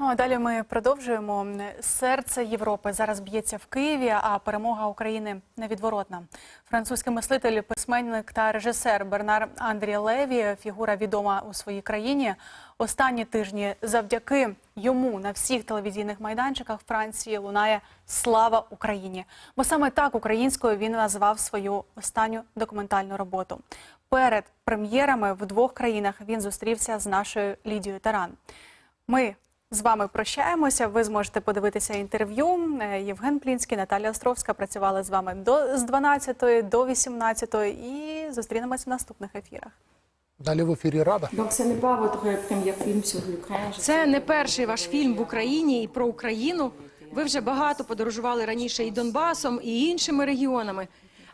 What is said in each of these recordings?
Ну а далі ми продовжуємо. Серце Європи зараз б'ється в Києві, а перемога України невідворотна. Французький мислитель, письменник та режисер Бернар Андрій Леві, фігура відома у своїй країні. Останні тижні завдяки йому на всіх телевізійних майданчиках Франції лунає Слава Україні! Бо саме так українською він назвав свою останню документальну роботу. Перед прем'єрами в двох країнах він зустрівся з нашою Лідією Таран. Ми з вами прощаємося. Ви зможете подивитися інтерв'ю. Е, Євген Плінський, Наталя Островська працювали з вами до з 12 до 18 і зустрінемося в наступних ефірах. Далі в ефірі Рада. Je Це не перший ваш фільм в Україні і про Україну. Ви вже багато подорожували раніше і Донбасом, і іншими регіонами.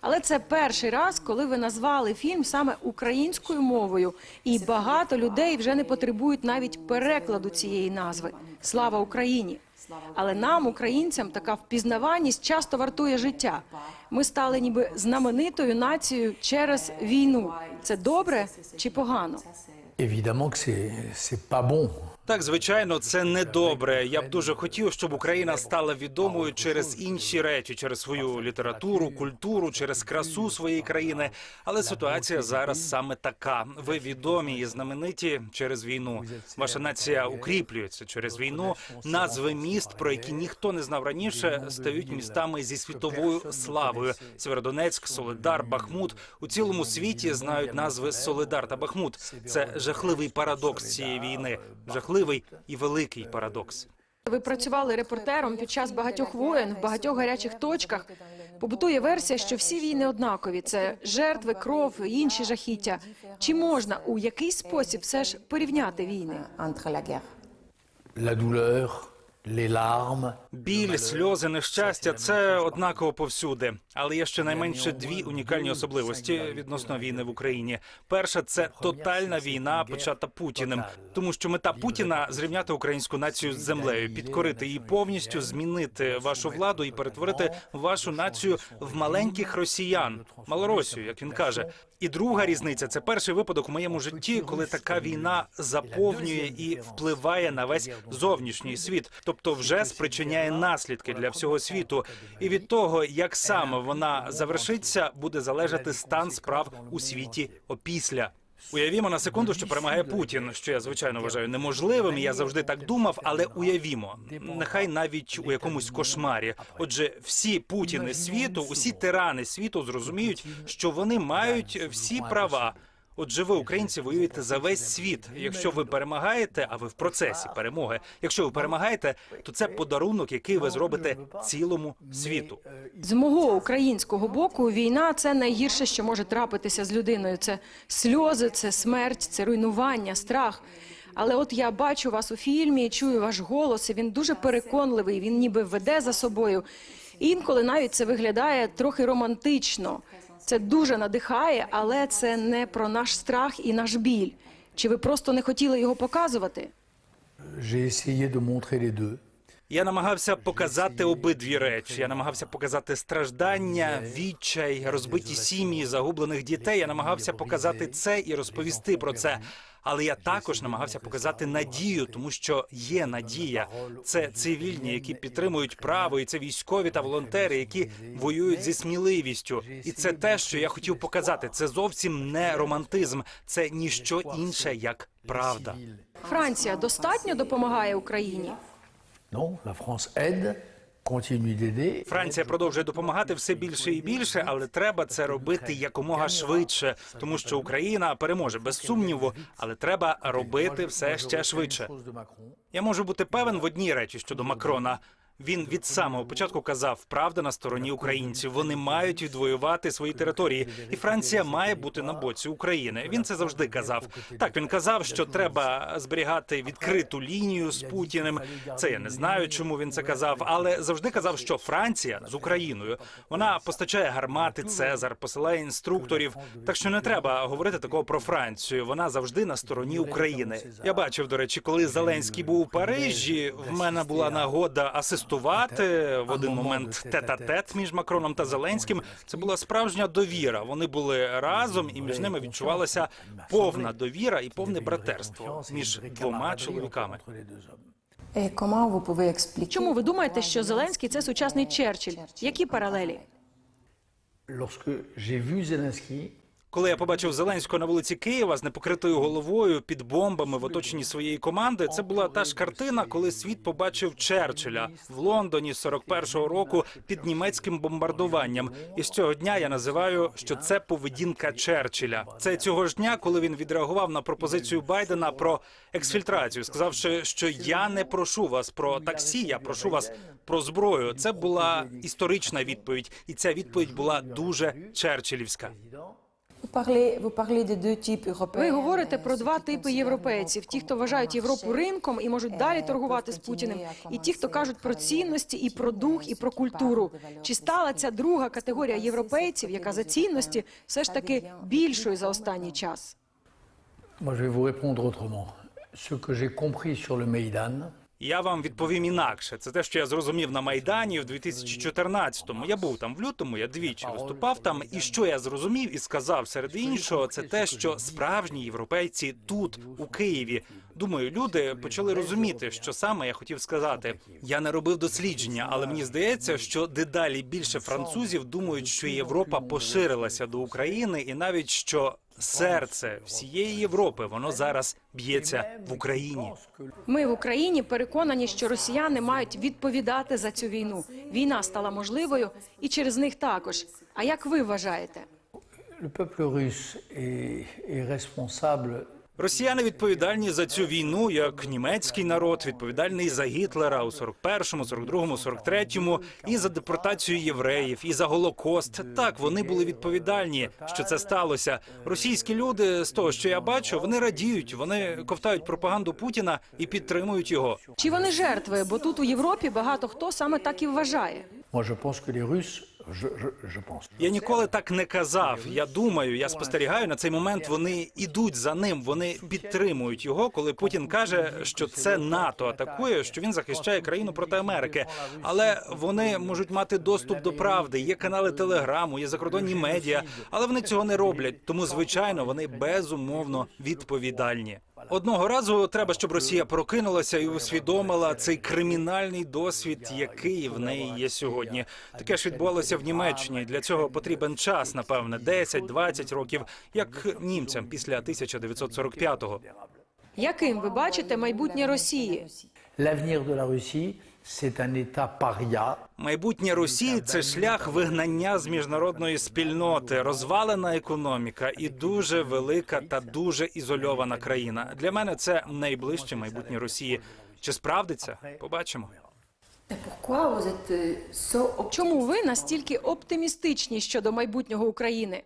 Але це перший раз, коли ви назвали фільм саме українською мовою, і багато людей вже не потребують навіть перекладу цієї назви Слава Україні. Але нам, українцям, така впізнаваність часто вартує життя. Ми стали ніби знаменитою нацією через війну. Це добре чи погано? Évidemment que c'est pas bon. Так, звичайно, це недобре. Я б дуже хотів, щоб Україна стала відомою через інші речі, через свою літературу, культуру, через красу своєї країни. Але ситуація зараз саме така. Ви відомі і знамениті через війну. Ваша нація укріплюється через війну. Назви міст, про які ніхто не знав раніше, стають містами зі світовою славою. Сєвєродонецьк, Солидар, Бахмут у цілому світі знають назви Солидар та Бахмут. Це жахливий парадокс цієї війни. Жахливий і великий парадокс. Ви працювали репортером під час багатьох воєн в багатьох гарячих точках. Побутує версія, що всі війни однакові. Це жертви, кров, і інші жахіття. Чи можна у якийсь спосіб все ж порівняти війни? la douleur, Біль, сльози, нещастя це однаково повсюди. Але є ще найменше дві унікальні особливості відносно війни в Україні. Перша це тотальна війна, почата Путіним, тому що мета Путіна зрівняти українську націю з землею, підкорити її повністю, змінити вашу владу і перетворити вашу націю в маленьких росіян, малоросію, як він каже. І друга різниця це перший випадок у моєму житті, коли така війна заповнює і впливає на весь зовнішній світ, тобто вже спричиняє наслідки для всього світу. І від того, як саме вона завершиться, буде залежати стан справ у світі опісля. Уявімо на секунду, що перемагає Путін, що я звичайно вважаю неможливим. Я завжди так думав, але уявімо, нехай навіть у якомусь кошмарі. Отже, всі путіни світу, усі тирани світу зрозуміють, що вони мають всі права. Отже, ви, українці, воюєте за весь світ. Якщо ви перемагаєте, а ви в процесі перемоги. Якщо ви перемагаєте, то це подарунок, який ви зробите цілому світу. З мого українського боку, війна це найгірше, що може трапитися з людиною. Це сльози, це смерть, це руйнування, страх. Але от я бачу вас у фільмі, чую ваш голос. і Він дуже переконливий. Він ніби веде за собою. Інколи навіть це виглядає трохи романтично. Це дуже надихає, але це не про наш страх і наш біль. Чи ви просто не хотіли його показувати? Я намагався показати обидві речі. Я намагався показати страждання, відчай, розбиті сім'ї, загублених дітей. Я намагався показати це і розповісти про це. Але я також намагався показати надію, тому що є надія. Це цивільні, які підтримують право, і це військові та волонтери, які воюють зі сміливістю. І це те, що я хотів показати. Це зовсім не романтизм, це ніщо інше як правда. Франція достатньо допомагає Україні. Non, la France aide. Франція продовжує допомагати все більше і більше, але треба це робити якомога швидше, тому що Україна переможе без сумніву, але треба робити все ще швидше. Я можу бути певен в одній речі щодо Макрона. Він від самого початку казав, правда на стороні українців. Вони мають відвоювати свої території, і Франція має бути на боці України. Він це завжди казав. Так він казав, що треба зберігати відкриту лінію з Путіним. Це я не знаю, чому він це казав, але завжди казав, що Франція з Україною вона постачає гармати, Цезар, посилає інструкторів. Так що не треба говорити такого про Францію. Вона завжди на стороні України. Я бачив, до речі, коли Зеленський був у Парижі. В мене була нагода асистувати в один момент тет-а-тет між Макроном та Зеленським. Це була справжня довіра. Вони були разом, і між ними відчувалася повна довіра і повне братерство між двома чоловіками. Expliquer Чому ви думаєте, що Зеленський це сучасний Черчилль? Які паралелі? Коли я побачив Зеленського на вулиці Києва з непокритою головою під бомбами в оточенні своєї команди, це була та ж картина, коли світ побачив Черчилля в Лондоні 41-го року під німецьким бомбардуванням. І з цього дня я називаю, що це поведінка Черчилля. Це цього ж дня, коли він відреагував на пропозицію Байдена про ексфільтрацію, сказавши, що я не прошу вас про таксі, я прошу вас про зброю. Це була історична відповідь, і ця відповідь була дуже черчиллівська. Ви говорите euh, про два типи європейців: ті, хто вважають Європу ринком і можуть далі торгувати з Путіним, і ті, хто кажуть про цінності і про дух, і про культуру. Чи стала ця друга категорія європейців, яка за цінності все ж таки більшою за останній час? moi je vais vous répondre autrement. Ce que j'ai compris sur le Maïdan, Я вам відповім інакше. Це те, що я зрозумів на майдані в 2014-му. Я був там в лютому, я двічі виступав там. І що я зрозумів і сказав серед іншого, це те, що справжні європейці тут, у Києві. Думаю, люди почали розуміти, що саме я хотів сказати. Я не робив дослідження, але мені здається, що дедалі більше французів думають, що Європа поширилася до України, і навіть що серце всієї Європи воно зараз б'ється в Україні. Ми в Україні переконані, що росіяни мають відповідати за цю війну. Війна стала можливою і через них також. А як ви вважаєте? le peuple russe est, est responsable Росіяни відповідальні за цю війну, як німецький народ, відповідальний за Гітлера у 41-му, 42-му, 43-му, і за депортацію євреїв, і за голокост. Так вони були відповідальні, що це сталося. Російські люди, з того, що я бачу, вони радіють, вони ковтають пропаганду Путіна і підтримують його. Чи вони жертви? Бо тут у Європі багато хто саме так і вважає. Moi, je pense Я ніколи так не казав. Я думаю, я спостерігаю на цей момент. Вони ідуть за ним, вони підтримують його, коли Путін каже, що це НАТО атакує, що він захищає країну проти Америки. Але вони можуть мати доступ до правди. Є канали телеграму, є закордонні медіа, але вони цього не роблять. Тому, звичайно, вони безумовно відповідальні. Одного разу треба, щоб Росія прокинулася і усвідомила цей кримінальний досвід, який в неї є сьогодні. Таке ж відбувалося в Німеччині. Для цього потрібен час, напевне, 10-20 років, як німцям після 1945-го. Яким ви бачите майбутнє Росії? Майбутнє Росії це шлях вигнання з міжнародної спільноти, розвалена економіка і дуже велика та дуже ізольована країна. Для мене це найближче майбутнє Росії. Чи справдиться? Побачимо. Euh, Чому ви настільки оптимістичні щодо майбутнього України?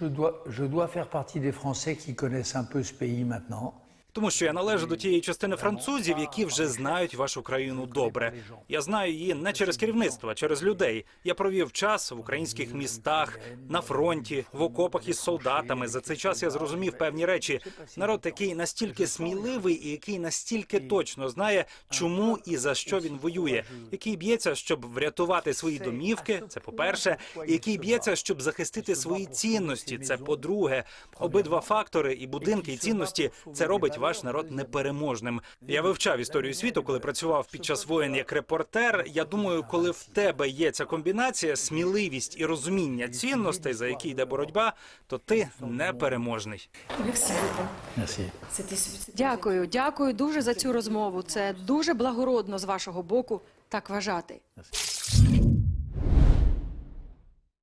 Je dois, je dois faire partie des Français qui connaissent un peu ce pays maintenant. Тому що я належу до тієї частини французів, які вже знають вашу країну добре. Я знаю її не через керівництво, а через людей. Я провів час в українських містах, на фронті, в окопах із солдатами. За цей час я зрозумів певні речі. Народ, який настільки сміливий і який настільки точно знає, чому і за що він воює, який б'ється, щоб врятувати свої домівки. Це по-перше, і який б'ється, щоб захистити свої цінності. Це по-друге. Обидва фактори і будинки, і цінності це робить ваш народ непереможним. Я вивчав історію світу, коли працював під час воєн як репортер. Я думаю, коли в тебе є ця комбінація, сміливість і розуміння цінностей, за які йде боротьба, то ти непереможний. Дякую, дякую дуже за цю розмову. Це дуже благородно з вашого боку так вважати.